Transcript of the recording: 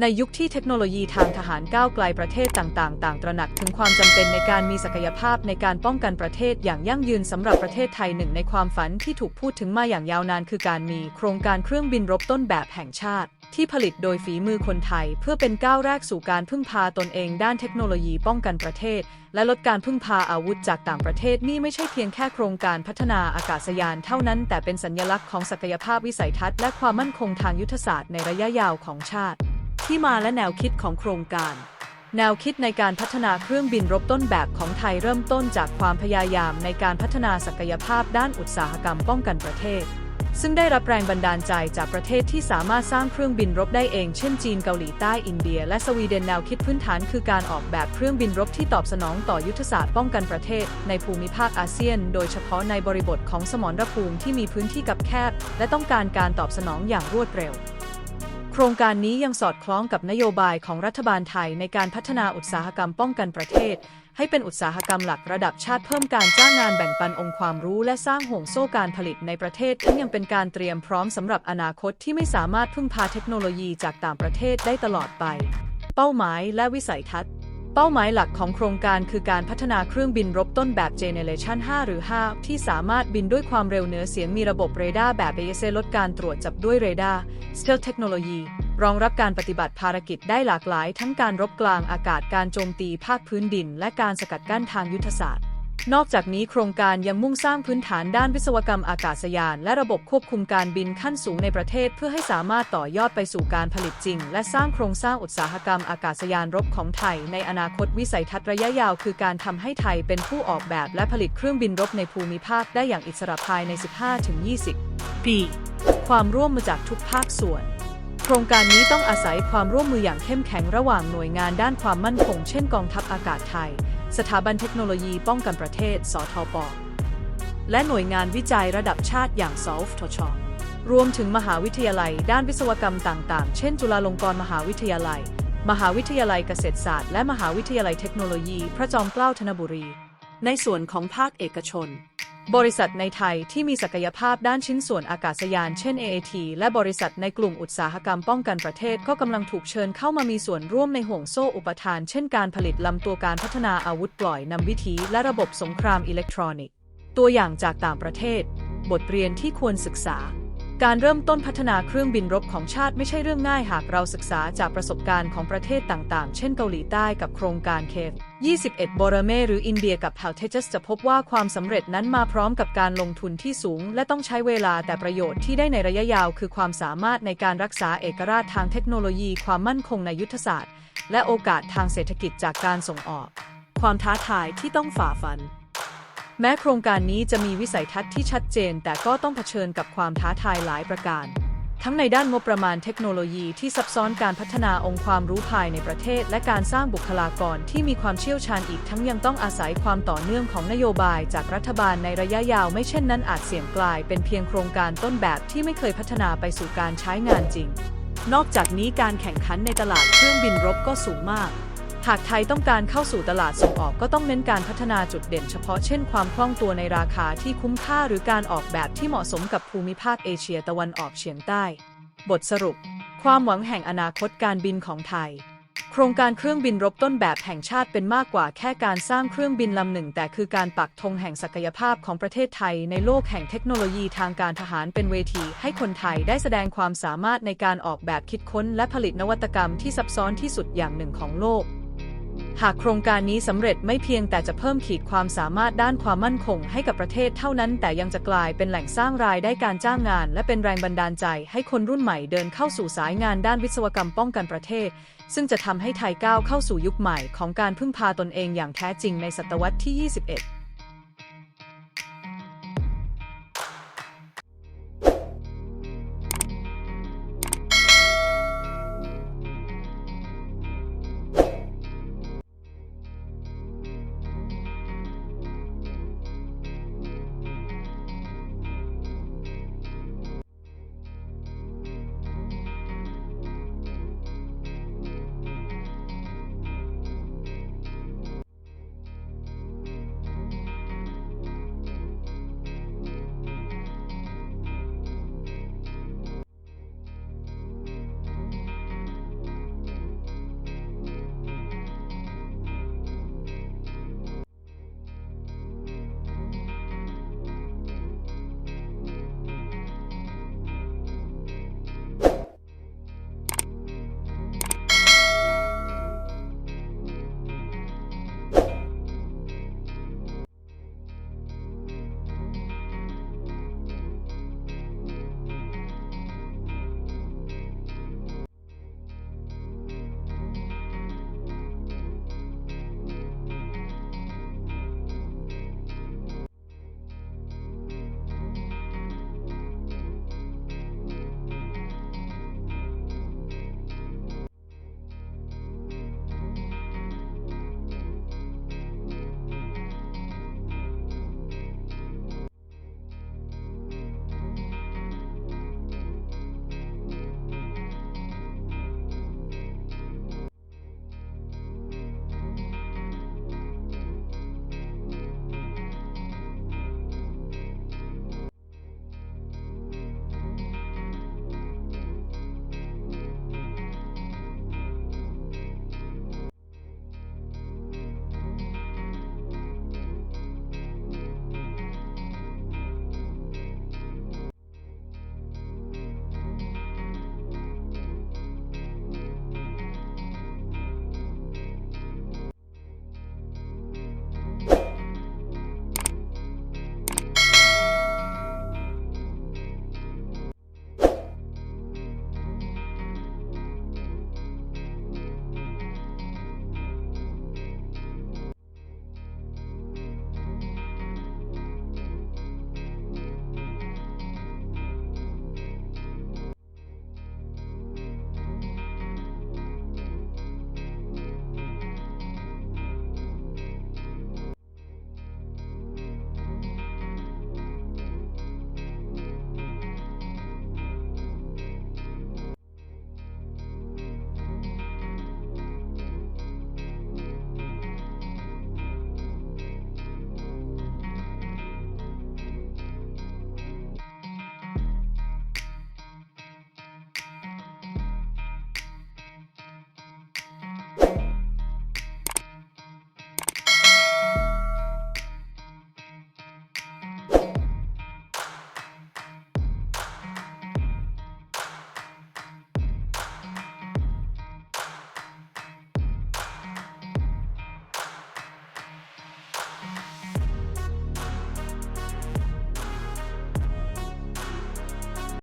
ในยุคที่เทคโนโลยีทางทหารก้าวไกลประเทศต่างๆ ต่างตระหนักถึงความจำเป็นในการมีศักยภาพในการป้องกันประเทศอย่างยั่งยืนสำหรับประเทศไทยหนึ่งในความฝันที่ถูกพูดถึงมาอย่างยาวนาน คือการมีโครงการเครื่องบินรบต้นแบบแห่งชาติ ที่ผลิตโดยฝีมือคนไทย เพื่อเป็นก้าวแรกสู่การพึ่งพาตนเองด้านเทคโนโลยีป้องกันประเทศ และลดการพึ่งพาอาวุธจากต่างประเทศนี่ไม่ใช่เพียงแค่โครงการพัฒนาอากาศยานเท่านั้น แต่เป็นสัญลักษณ์ของศักยภาพวิสัยทัศน์และความมั่นคงทางยุทธศาสตร์ในระยะยาวของชาติ ที่มาและแนวคิดของโครงการ แนวคิดในการพัฒนาเครื่องบินรบต้นแบบของไทยเริ่มต้นจากความพยายามในการพัฒนาศักยภาพด้านอุตสาหกรรมป้องกันประเทศ ซึ่งได้รับแรงบันดาลใจจากประเทศที่สามารถสร้างเครื่องบินรบได้เอง เช่นจีนเกาหลีใต้อินเดีย และสวีเดนแนวคิดพื้นฐานคือการออกแบบเครื่องบินรบที่ตอบสนองต่อยุทธศาสตร์ป้องกันประเทศ ในภูมิภาคอาเซียน โดยเฉพาะในบริบทของสมรภูมิที่มีพื้นที่กับแคบ และต้องการการตอบสนองอย่างรวดเร็ว รงการนี้ยังสอดคล้องกับนโยบายของรัฐบาลไทยในการพัฒนาอุตสาหกรรมป้องกันประเทศ ให้เป็นอุตสาหกรรมหลักระดับชาติเพิ่มการจ้างงานแบ่งปันองค์ความรู้และสร้างห่วงโซ่การผลิตในประเทศทั้งยังเป็นการเตรียมพร้อมสำหรับอนาคตที่ไม่สามารถพึ่งพาเทคโนโลยีจากต่างประเทศได้ตลอดไป เป้าหมายและวิสัยทัศน์ เป้าหมายหลักของโครงการคือการพัฒนาเครื่องบินรบต้นแบบ Generation 5หรือ 5 ที่สามารถบินด้วยความเร็วเหนือเสียงมีระบบเรดาร์แบบ AESA ลดการตรวจจับด้วยเรดาร์ Stealth Technology รองรับการปฏิบัติภารกิจได้หลากหลาย ทั้งการรบกลางอากาศการโจมตีภาคพื้นดิน และการสกัดกั้นทางยุทธศาสตร์ นอกจากนี้โครงการยังมุ่งสร้างพื้นฐานด้านวิศวกรรมอากาศยาน และระบบควบคุมการบินขั้นสูงในประเทศ เพื่อให้สามารถต่อยอดไปสู่การผลิตจริง และสร้างโครงสร้างอุตสาหกรรมอากาศยานรบของไทย ในอนาคตวิสัยทัศน์ระยะยาวคือการทำให้ไทยเป็นผู้ออกแบบและผลิตเครื่องบินรบในภูมิภาคได้อย่างอิสระภายใน 15-20 ปี ความร่วมมือจากทุกภาคส่วนโครงการนี้ต้องอาศัยความร่วมมืออย่างเข้มแข็งระหว่างหน่วยงานด้านความมั่นคง เช่นกองทัพอากาศไทย สถาบันเทคโนโลยีป้องกันประเทศ สทป และหน่วยงานวิจัยระดับชาติอย่างสฟทช รวมถึงมหาวิทยาลัยด้านวิศวกรรมต่าง ๆ เช่น จุฬาลงกรณ์มหาวิทยาลัย มหาวิทยาลัยเกษตรศาสตร์ และมหาวิทยาลัยเทคโนโลยี พระจอมเกล้าธนบุรี ในส่วนของภาคเอกชน บริษัทในไทยที่มีศักยภาพด้านชิ้นส่วนอากาศยานเช่น AAT และบริษัทในกลุ่มอุตสาหกรรมป้องกันประเทศก็กำลังถูกเชิญเข้ามามีส่วนร่วมในห่วงโซ่อุปทาน เช่นการผลิตลำตัวการพัฒนาอาวุธปล่อยนำวิธีและระบบสงครามอิเล็กทรอนิกส์ ตัวอย่างจากต่างประเทศ บทเรียนที่ควรศึกษา การเริ่มต้นพัฒนาเครื่องบินรบของชาติไม่ใช่เรื่องง่ายหากเราศึกษาจากประสบการณ์ของประเทศต่างๆ เช่นเกาหลีใต้กับโครงการเคฟ21โบรเมหรืออินเดียกับ h a l t e j u s จะพบว่าความสำเร็จนั้นมาพร้อมกับการลงทุนที่สูง และต้องใช้เวลาแต่ประโยชน์ที่ได้ในระยะยาว คือความสามารถในการรักษาเอกราชทางเทคโนโลยี ความมั่นคงในยุทธศาสตร์ และโอกาสทางเศรษฐกิจจากการส่งออก ความท้าทายที่ต้องฝ่าฟัน แม้โครงการนี้จะมีวิสัยทัศน์ที่ชัดเจน แต่ก็ต้องเผชิญกับความท้าทายหลายประการ ทั้งในด้านงบประมาณเทคโนโลยีที่ซับซ้อนการพัฒนาองค์ความรู้ภายในประเทศ และการสร้างบุคลากรที่มีความเชี่ยวชาญอีกทั้งยังต้องอาศัยความต่อเนื่องของนโยบายจากรัฐบาลในระยะยาวไม่เช่นนั้นอาจเสี่ยงกลายเป็นเพียงโครงการต้นแบบที่ไม่เคยพัฒนาไปสู่การใช้งานจริง นอกจากนี้การแข่งขันในตลาดเครื่องบินรบก็สูงมาก หากไทยต้องการเข้าสู่ตลาดส่งออกก็ต้องเน้นการพัฒนาจุดเด่นเฉพาะเช่นความคล่องตัวในราคาที่คุ้มค่าหรือการออกแบบที่เหมาะสมกับภูมิภาคเอเชียตะวันออกเฉียงใต้ บทสรุป ความหวังแห่งอนาคตการบินของไทย โครงการเครื่องบินรบต้นแบบแห่งชาติเป็นมากกว่าแค่การสร้างเครื่องบินลำหนึ่ง แต่คือการปักธงแห่งศักยภาพของประเทศไทย ในโลกแห่งเทคโนโลยีทางการทหารเป็นเวทีให้คนไทยได้แสดงความสามารถในการออกแบบคิดค้น และผลิตนวัตกรรมที่ซับซ้อนที่สุดอย่างหนึ่งของโลก หากโครงการนี้สำเร็จไม่เพียงแต่จะเพิ่มขีดความสามารถด้านความมั่นคงให้กับประเทศเท่านั้น แต่ยังจะกลายเป็นแหล่งสร้างรายได้การจ้างงาน และเป็นแรงบันดาลใจให้คนรุ่นใหม่เดินเข้าสู่สายงานด้านวิศวกรรมป้องกันประเทศ ซึ่งจะทำให้ไทยก้าวเข้าสู่ยุคใหม่ของการพึ่งพาตนเองอย่างแท้จริงในศตวรรษที่ 21